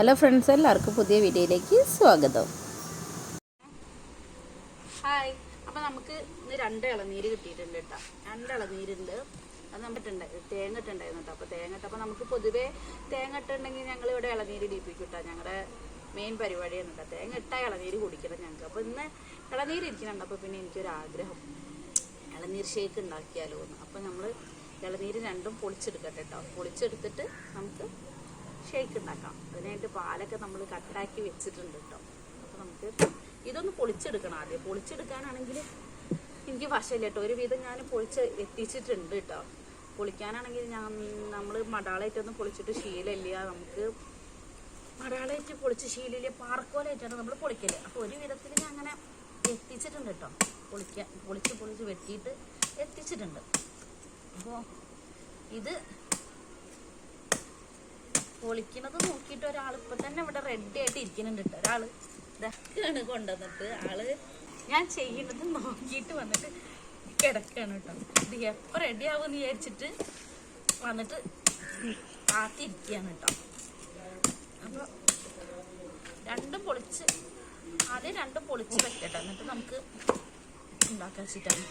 Hello friends എല്ലാവർക്കും പുതിയ വീഡിയോയിലേക്ക് സ്വാഗതം. ഹായ്. അപ്പൊ നമുക്ക് ഇന്ന് രണ്ട് ഇളനീര് കിട്ടിയിട്ടുണ്ട് കേട്ടോ. രണ്ട് ഇളനീരുണ്ട്. അത് നമ്മട്ടുണ്ട് തേങ്ങ ഇട്ടുണ്ടായിരുന്നു കേട്ടോ. അപ്പൊ തേങ്ങ ഇട്ട് അപ്പൊ നമുക്ക് പൊതുവേ തേങ്ങ ഇട്ടുണ്ടെങ്കിൽ ഞങ്ങൾ ഇവിടെ ഇളനീര് ഇടിപ്പിക്കും കേട്ടോ. ഞങ്ങളുടെ മെയിൻ പരിപാടിയാണ് കേട്ടോ. തേങ്ങ ഇട്ടാൽ ഇളനീര് കുടിക്കണം ഞങ്ങൾക്ക് അപ്പൊ ഇന്ന് ഇളനീര് ഇരിക്കുന്നുണ്ട് അപ്പൊ പിന്നെ എനിക്കൊരു ആഗ്രഹം ഇളനീർ ഷേക്ക് ഉണ്ടാക്കിയാലോ എന്ന് അപ്പൊ നമ്മൾ ഇളനീര് രണ്ടും പൊളിച്ചെടുക്കട്ടെ കേട്ടോ. പൊളിച്ചെടുത്തിട്ട് നമുക്ക് ഷേക്ക് ഉണ്ടാക്കാം അതിനായിട്ട് പാലൊക്കെ നമ്മൾ കട്ടാക്കി വെച്ചിട്ടുണ്ട് കേട്ടോ അപ്പൊ നമുക്ക് ഇതൊന്ന് പൊളിച്ചെടുക്കണം. ആദ്യം പൊളിച്ചെടുക്കാനാണെങ്കിൽ എനിക്ക് വശമില്ല കേട്ടോ ഒരുവിധം ഞാൻ പൊളിച്ച് എത്തിച്ചിട്ടുണ്ട് കേട്ടോ പൊളിക്കാനാണെങ്കിൽ ഞാൻ നമ്മൾ മടാളായിട്ടൊന്നും പൊളിച്ചിട്ട് ശീലമില്ല. നമുക്ക് മടാളായിട്ട് പൊളിച്ച് ശീലില്ല പാർക്കോലായിട്ടാണ് നമ്മൾ പൊളിക്കൽ. അപ്പോൾ ഒരു വിധത്തിൽ ഞാൻ അങ്ങനെ എത്തിച്ചിട്ടുണ്ട് കേട്ടോ പൊളിക്കാൻ പൊളിച്ച് പൊളിച്ച് വെട്ടിയിട്ട് എത്തിച്ചിട്ടുണ്ട്. അപ്പോൾ ഇത് പൊളിക്കണത് നോക്കിയിട്ട് ഒരാൾ ഇപ്പൊ തന്നെ ഇവിടെ റെഡി ആയിട്ട് ഇരിക്കുന്നുണ്ട് കേട്ടോ ഒരാൾ ഇതൊക്കെയാണ് കൊണ്ടുവന്നിട്ട്. ആൾ ഞാൻ ചെയ്യുന്നത് നോക്കിയിട്ട് വന്നിട്ട് കിടക്കാണ് കേട്ടോ ഇത് എപ്പോ റെഡി ആവുമെന്ന് വിചാരിച്ചിട്ട് വന്നിട്ട് കാത്തിരിക്കുകയാണ് കേട്ടോ അപ്പൊ രണ്ടും പൊളിച്ച് ആദ്യം രണ്ടും പൊളിച്ച് വെക്കട്ടെ. എന്നിട്ട് നമുക്ക് ഉണ്ടാക്കാൻ വെച്ചിട്ടാണ്.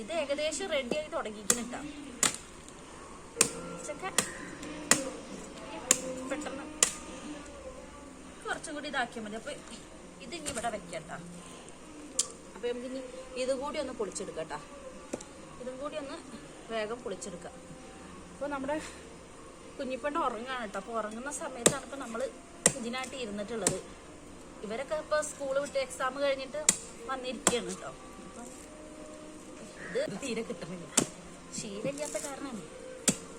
ഇത് ഏകദേശം റെഡി ആയി തുടങ്ങിക്കുന്നുട്ടോ കുറച്ചും കൂടി ഇതാക്കിയാൽ മതി. അപ്പൊ ഇത് ഇനി ഇവിടെ വെക്കട്ടാ. അപ്പൊ നമുക്ക് ഇനി ഇതും കൂടി ഒന്ന് പൊളിച്ചെടുക്കട്ടാ. ഇതും കൂടി ഒന്ന് വേഗം പൊളിച്ചെടുക്കാം. അപ്പോൾ നമ്മുടെ കുഞ്ഞിപ്പണ്ട് ഉറങ്ങാണ് കേട്ടോ. അപ്പോൾ ഉറങ്ങുന്ന സമയത്താണ് ഇപ്പൊ നമ്മൾ ഇതിനായിട്ട് ഇരുന്നിട്ടുള്ളത്. ഇവരൊക്കെ ഇപ്പൊ സ്കൂൾ വിട്ട് എക്സാം കഴിഞ്ഞിട്ട് വന്നിരിക്കുകയാണ് കേട്ടോ. അപ്പം ഇത് തീരെ കിട്ടണില്ല ശീലമില്ലാത്ത കാരണമാണ്.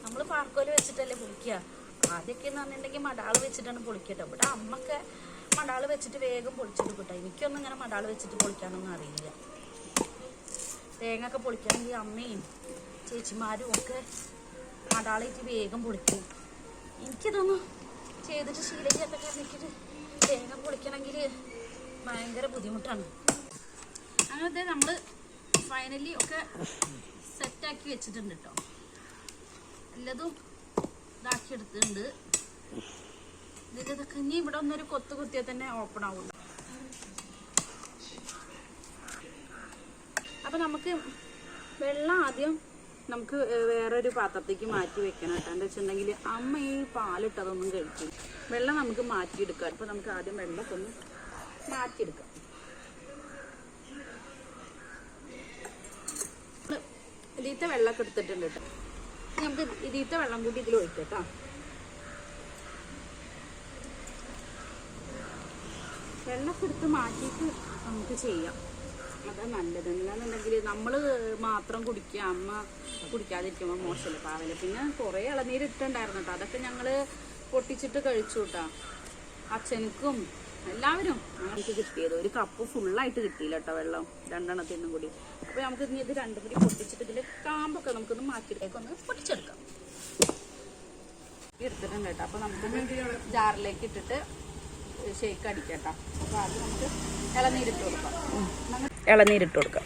നമ്മൾ പാർക്കോൽ വെച്ചിട്ടല്ലേ പൊളിക്കുക ആദ്യമൊക്കെ എന്ന് പറഞ്ഞിട്ടുണ്ടെങ്കിൽ മടാൾ വെച്ചിട്ടാണ് പൊളിക്കട്ടോ ഇവിടെ അമ്മയ്ക്ക് മടാൾ വെച്ചിട്ട് വേഗം പൊളിച്ചിട്ട് കിട്ടാം. എനിക്കൊന്നും ഇങ്ങനെ മടാൾ വെച്ചിട്ട് പൊളിക്കാനൊന്നും അറിയില്ല. തേങ്ങ ഒക്കെ പൊളിക്കാണെങ്കിൽ അമ്മയും ചേച്ചിമാരും ഒക്കെ മടാളായിട്ട് വേഗം പൊളിക്കും. എനിക്കിതൊന്നും ചെയ്തിട്ട് ശീലിക്കാത്ത കാരണം തേങ്ങ പൊളിക്കണമെങ്കിൽ ഭയങ്കര ബുദ്ധിമുട്ടാണ്. അങ്ങനത്തെ നമ്മൾ ഫൈനലി ഒക്കെ സെറ്റാക്കി വെച്ചിട്ടുണ്ട് കേട്ടോ എല്ലാതും എടുത്തിട്ടുണ്ട്. ഇതൊക്കെ ഇനി ഇവിടെ ഒന്നൊരു കൊത്ത് കുത്തിയാൽ തന്നെ ഓപ്പൺ ആവുള്ളൂ. അപ്പൊ നമുക്ക് വെള്ളം ആദ്യം നമുക്ക് വേറൊരു പാത്രത്തേക്ക് മാറ്റി വെക്കണം കേട്ടോ. എന്താ വെച്ചിട്ടുണ്ടെങ്കിൽ അമ്മ ഈ പാലിട്ടതൊന്നും കഴിക്കും വെള്ളം നമുക്ക് മാറ്റിയെടുക്കാം. അപ്പൊ നമുക്ക് ആദ്യം വെള്ളമൊക്കെ ഒന്ന് മാറ്റിയെടുക്കാം. ഇതിലത്തെ വെള്ളമൊക്കെ എടുത്തിട്ടുണ്ട് കേട്ടോ. നമുക്ക് ഇതിത്തെ വെള്ളം കൂടി ഇതിൽ ഒഴിക്കാം വെള്ളമൊക്കെ എടുത്ത് മാറ്റിയിട്ട് നമുക്ക് ചെയ്യാം. അതാ നല്ലത്. എന്താണെന്നുണ്ടെങ്കിൽ നമ്മൾ മാത്രം കുടിക്കുക അമ്മ കുടിക്കാതിരിക്കുമ്പോൾ മോശമല്ല പാവല. പിന്നെ കുറേ ഇളനീര് ഇട്ടുണ്ടായിരുന്നു കേട്ടോ. അതൊക്കെ ഞങ്ങൾ പൊട്ടിച്ചിട്ട് കഴിച്ചു കേട്ടോ. അച്ഛനക്കും എല്ലാവരും. കിട്ടിയത്. ഒരു കപ്പ് ഫുള്ളായിട്ട് കിട്ടിയില്ല കേട്ടോ വെള്ളം. രണ്ടെണ്ണത്തിനും കൂടി. അപ്പൊ നമുക്ക് ഇനി ഇത് രണ്ടും കൂടി പൊട്ടിച്ചിട്ട് ഇതിൽ കാമ്പൊക്കെ നമുക്കൊന്ന് മാറ്റിയിട്ടേക്ക് ഒന്ന് പൊട്ടിച്ചെടുക്കാം. എടുത്തിട്ടുണ്ട് കേട്ടോ അപ്പൊ നമുക്ക് ജാറിലേക്ക് ഇട്ടിട്ട് ഷേക്ക് അടിക്കട്ടോ അപ്പൊ അത് നമുക്ക് ഇളനീരിട്ട് കൊടുക്കാം. ഇളനീരിട്ട് കൊടുക്കാം.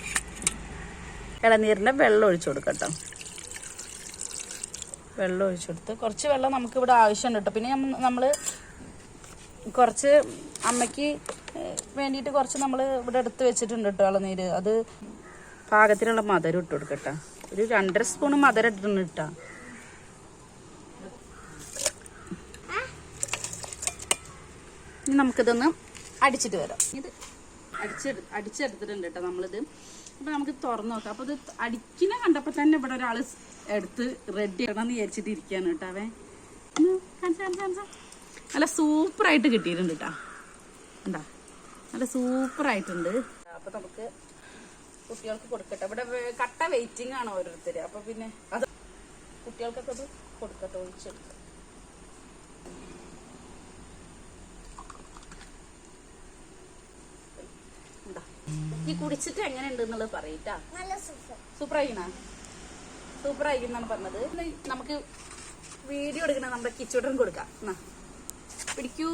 ഇളനീരിന്റെ വെള്ളം ഒഴിച്ചു കൊടുക്കാം കേട്ടോ വെള്ളം ഒഴിച്ചു കൊടുത്ത് കുറച്ച് വെള്ളം നമുക്ക് ഇവിടെ ആവശ്യമുണ്ട് കേട്ടോ പിന്നെ നമ്മൾ കുറച്ച് അമ്മയ്ക്ക് വേണ്ടിയിട്ട് കുറച്ച് നമ്മൾ ഇവിടെ എടുത്ത് വെച്ചിട്ടുണ്ട് കേട്ടോ ഇളനീര് അത് പാകത്തിനുള്ള മധുരം ഇട്ട് കൊടുക്കട്ടെ. ഒരു രണ്ടര സ്പൂൺ മധുരം ഇട്ടിട്ടുണ്ട് കേട്ടോ. ഇനി നമുക്കിതൊന്ന് അടിച്ചിട്ട് വരാം. ഇത് അടിച്ചെടു അടിച്ചെടുത്തിട്ടുണ്ട് കേട്ടോ നമ്മളിത്. അപ്പൊ നമുക്ക് തുറന്നു നോക്കാം. അപ്പൊ ഇത് അടിക്കുന്ന കണ്ടപ്പോ തന്നെ ഇവിടെ ഒരാൾ എടുത്ത് റെഡി ആണെന്ന് വിചാരിച്ചിട്ട് ഇരിക്കാണ് കേട്ടോ അവൻ. കാണിച്ചാ, കാണിച്ചാ. നല്ല സൂപ്പറായിട്ട് കിട്ടിയിട്ടുണ്ട് കേട്ടോ എന്താ നല്ല സൂപ്പറായിട്ടുണ്ട്. അപ്പൊ നമുക്ക് കുട്ടികൾക്ക് കൊടുക്കട്ടെ. ഇവിടെ കട്ട വെയിറ്റിംഗ് ആണ് ഓരോരുത്തര്. അപ്പൊ പിന്നെ അത് കുട്ടികൾക്കൊക്കെ അത് കൊടുക്കട്ടെ ഒഴിച്ചെടുക്കാം. ഈ കുടിച്ചിട്ട് എങ്ങനെയുണ്ട് എന്നുള്ളത് പറയട്ടാ. സൂപ്പർ. ആയിക്കണ സൂപ്പർ ആയിരിക്കും പറഞ്ഞത്. നമുക്ക് വീഡിയോ എടുക്കണ നമ്മുടെ കിച്ചോട്ടൻ കൊടുക്കാം. എന്നാ? പിടിക്കൂ.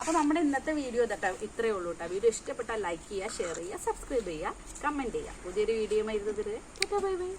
അപ്പൊ നമ്മുടെ ഇന്നത്തെ വീഡിയോ ഇതട്ടാ ഇത്രേ ഉള്ളൂ കേട്ടോ വീഡിയോ ഇഷ്ടപ്പെട്ടാൽ ലൈക്ക് ചെയ്യുക ഷെയർ ചെയ്യുക സബ്സ്ക്രൈബ് ചെയ്യുക കമന്റ് ചെയ്യുക. പുതിയൊരു വീഡിയോ വരുന്നത് ബൈ ബൈ